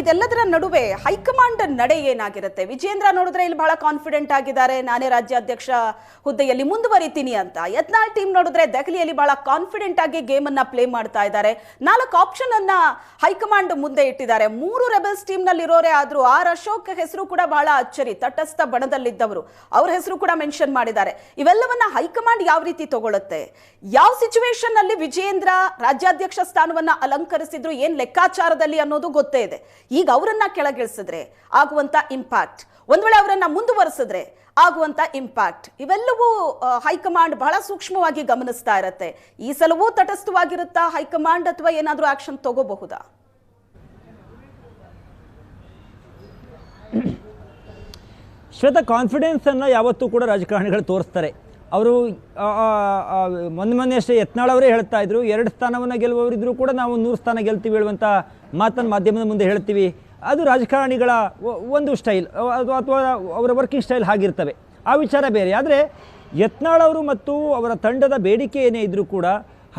ಇದೆಲ್ಲದರ ನಡುವೆ ಹೈಕಮಾಂಡ್ ನಡೆ ಏನಾಗಿರುತ್ತೆ? ವಿಜೇಂದ್ರ ನೋಡಿದ್ರೆ ಇಲ್ಲಿ ಬಹಳ ಕಾನ್ಫಿಡೆಂಟ್ ಆಗಿದ್ದಾರೆ. ನಾನೇ ರಾಜ್ಯಾಧ್ಯಕ್ಷ ಹುದ್ದೆಯಲ್ಲಿ ಮುಂದುವರಿತೀನಿ ಅಂತ. ಯತ್ನಾಳ್ ಟೀಮ್ ನೋಡಿದ್ರೆ ದೆಹಲಿಯಲ್ಲಿ ಬಹಳ ಕಾನ್ಫಿಡೆಂಟ್ ಆಗಿ ಗೇಮ್ ಅನ್ನ ಪ್ಲೇ ಮಾಡ್ತಾ ಇದ್ದಾರೆ. ನಾಲ್ಕು ಆಪ್ಷನ್ ಅನ್ನ ಹೈಕಮಾಂಡ್ ಮುಂದೆ ಇಟ್ಟಿದ್ದಾರೆ. ಮೂರು ರೆಬಲ್ಸ್ ಟೀಮ್ನಲ್ಲಿ ಇರೋರೇ ಆದ್ರೂ ಆರ್ ಅಶೋಕ್ ಹೆಸರು ಕೂಡ ಬಹಳ ಅಚ್ಚರಿ, ತಟಸ್ಥ ಬಣದಲ್ಲಿದ್ದವರು. ಅವ್ರ ಹೆಸರು ಕೂಡ ಮೆನ್ಷನ್ ಮಾಡಿದ್ದಾರೆ. ಇವೆಲ್ಲವನ್ನ ಹೈಕಮಾಂಡ್ ಯಾವ ರೀತಿ ತಗೊಳ್ಳುತ್ತೆ ಯಾವ ಸಿಚುವೇಶನ್ನಲ್ಲಿ ವಿಜೇಂದ್ರ ರಾಜ್ಯಾಧ್ಯಕ್ಷ ಸ್ಥಾನವನ್ನ ಅಲಂಕರಿಸಿದ್ರು, ಏನ್ ಲೆಕ್ಕಾಚಾರದಲ್ಲಿ ಅನ್ನೋದು ಗೊತ್ತೇ ಇದೆ. ಈಗ ಅವರನ್ನ ಕೆಳಗಿಳಿಸಿದ್ರೆ ಆಗುವಂತ ಇಂಪ್ಯಾಕ್ಟ್ ಒಂದ್ ವೇಳೆ ಅವರನ್ನ ಮುಂದುವರೆಸಿದ್ರೆ ಆಗುವಂತ ಇಂಪ್ಯಾಕ್ಟ್ ಇವೆಲ್ಲವೂ ಹೈಕಮಾಂಡ್ ಬಹಳ ಸೂಕ್ಷ್ಮವಾಗಿ ಗಮನಿಸ್ತಾ ಇರತ್ತೆ. ಈ ಸಲವೂ ತಟಸ್ಥವಾಗಿರುತ್ತಾ ಹೈಕಮಾಂಡ್ ಅಥವಾ ಏನಾದ್ರೂ ಆಕ್ಷನ್ ತಗೋಬಹುದಾ? ಶ್ವೇತ ಕಾನ್ಫಿಡೆನ್ಸನ್ನು ಯಾವತ್ತೂ ಕೂಡ ರಾಜಕಾರಣಿಗಳು ತೋರಿಸ್ತಾರೆ. ಅವರು ಮೊನ್ನೆ ಮೊನ್ನೆ ಅಷ್ಟೇ ಯತ್ನಾಳ್ ಅವರೇ ಹೇಳ್ತಾ ಇದ್ರು ಎರಡು ಸ್ಥಾನವನ್ನು ಗೆಲ್ಲುವವರಿದ್ದರೂ ಕೂಡ ನಾವು ನೂರು ಸ್ಥಾನ ಗೆಲ್ತೀವಿ ಹೇಳುವಂಥ ಮಾತನ್ನು ಮಾಧ್ಯಮದ ಮುಂದೆ ಹೇಳ್ತೀವಿ. ಅದು ರಾಜಕಾರಣಿಗಳ ಒಂದು ಸ್ಟೈಲ್ ಅಥವಾ ಅವರ ವರ್ಕಿಂಗ್ ಸ್ಟೈಲ್ ಆಗಿರ್ತವೆ ಆ ವಿಚಾರ ಬೇರೆ. ಆದರೆ ಯತ್ನಾಳ್ ಅವರು ಮತ್ತು ಅವರ ತಂಡದ ಬೇಡಿಕೆ ಏನೇ ಇದ್ದರೂ ಕೂಡ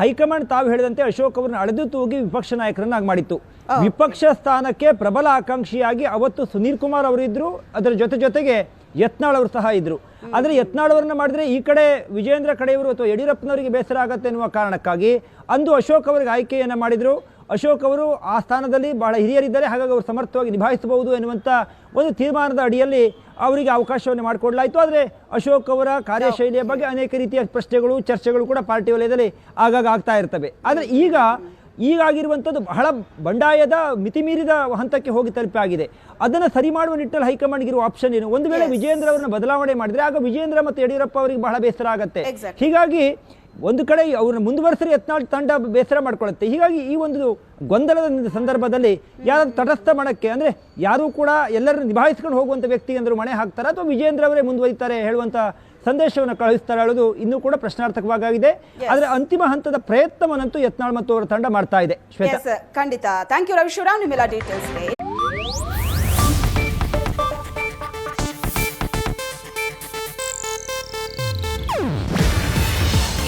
ಹೈಕಮಾಂಡ್ ತಾವು ಹೇಳಿದಂತೆ ಅಶೋಕ್ ಅವರನ್ನು ಅಳೆದು ತೂಗಿ ವಿಪಕ್ಷ ನಾಯಕರನ್ನಾಗಿ ಮಾಡಿತ್ತು. ವಿಪಕ್ಷ ಸ್ಥಾನಕ್ಕೆ ಪ್ರಬಲ ಆಕಾಂಕ್ಷಿಯಾಗಿ ಅವತ್ತು ಸುನೀಲ್ ಕುಮಾರ್ ಅವರಿದ್ದರು ಅದರ ಜೊತೆ ಜೊತೆಗೆ ಯತ್ನಾಳ್ ಅವರು ಸಹ ಇದ್ರು. ಆದರೆ ಯತ್ನಾಳ್ ಅವರನ್ನ ಮಾಡಿದ್ರೆ ಈ ಕಡೆ ವಿಜೇಂದ್ರ ಕಡೆಯವರು ಅಥವಾ ಯಡಿಯೂರಪ್ಪನವರಿಗೆ ಬೇಸರ ಆಗತ್ತೆ ಎನ್ನುವ ಕಾರಣಕ್ಕಾಗಿ ಅಂದು ಅಶೋಕ್ ಅವರಿಗೆ ಆಯ್ಕೆಯನ್ನು ಮಾಡಿದ್ರು. ಅಶೋಕ್ ಅವರು ಆ ಸ್ಥಾನದಲ್ಲಿ ಬಹಳ ಹಿರಿಯರಿದ್ದಾರೆ. ಹಾಗಾಗಿ ಅವರು ಸಮರ್ಥವಾಗಿ ನಿಭಾಯಿಸಬಹುದು ಎನ್ನುವಂಥ ಒಂದು ತೀರ್ಮಾನದ ಅಡಿಯಲ್ಲಿ ಅವರಿಗೆ ಅವಕಾಶವನ್ನು ಮಾಡಿಕೊಡಲಾಯಿತು. ಆದರೆ ಅಶೋಕ್ ಅವರ ಕಾರ್ಯಶೈಲಿಯ ಬಗ್ಗೆ ಅನೇಕ ರೀತಿಯ ಪ್ರಶ್ನೆಗಳು, ಚರ್ಚೆಗಳು ಕೂಡ ಪಾರ್ಟಿ ವಲಯದಲ್ಲಿ ಆಗಾಗ ಆಗ್ತಾ ಇರ್ತವೆ. ಆದರೆ ಈಗ ಈಗಾಗಿರುವಂಥದ್ದು ಬಹಳ ಬಂಡಾಯದ ಮಿತಿಮೀರಿದ ಹಂತಕ್ಕೆ ಹೋಗಿ ತಲುಪಾಗಿದೆ ಅದನ್ನು ಸರಿ ಮಾಡುವ ನಿಟ್ಟಲ್ಲಿ ಹೈಕಮಾಂಡ್ಗಿರುವ ಆಪ್ಷನ್ ಏನು ಒಂದು ವೇಳೆ. ವಿಜೇಂದ್ರ ಅವರನ್ನು ಬದಲಾವಣೆ ಮಾಡಿದರೆ ಆಗ ವಿಜೇಂದ್ರ ಮತ್ತು ಯಡಿಯೂರಪ್ಪ ಅವರಿಗೆ ಬಹಳ ಬೇಸರ ಆಗುತ್ತೆ. ಹೀಗಾಗಿ ಒಂದು ಕಡೆ ಅವ್ರನ್ನ ಮುಂದುವರೆಸರಿ ಯತ್ನಾಳ್ ತಂಡ ಬೇಸರ ಮಾಡ್ಕೊಳ್ಳುತ್ತೆ. ಹೀಗಾಗಿ ಈ ಒಂದು ಗೊಂದಲದ ಸಂದರ್ಭದಲ್ಲಿ ಯಾರಾದ್ರೂ ತಟಸ್ಥ ಮಾಡೋಕ್ಕೆ ಅಂದರೆ ಯಾರೂ ಕೂಡ ಎಲ್ಲರನ್ನು ನಿಭಾಯಿಸ್ಕೊಂಡು ಹೋಗುವಂಥ ವ್ಯಕ್ತಿ ಅಂದರೂ ಮಣೆ ಹಾಕ್ತಾರೆ? ಅಥವಾ ವಿಜೇಂದ್ರ ಅವರೇ ಮುಂದುವರಿತಾರೆ ಹೇಳುವಂಥ ಸಂದೇಶವನ್ನು ಕಳುಹಿಸ್ತಾರೆ ಹೇಳೋದು ಇನ್ನೂ ಕೂಡ ಪ್ರಶ್ನಾರ್ಥಕವಾಗಿದೆ. ಆದರೆ ಅಂತಿಮ ಹಂತದ ಪ್ರಯತ್ನವನ್ನಂತೂ ಯತ್ನಾಳ್ ಮತ್ತು ಅವರ ತಂಡ ಮಾಡ್ತಾ ಇದೆ. ಶ್ವೇತಾ. ಖಂಡಿತ. Thank you Ravishivarao. ನಿಮ್ಮೆಲ್ಲ ಡೀಟೇಲ್ಸ್ಗೆ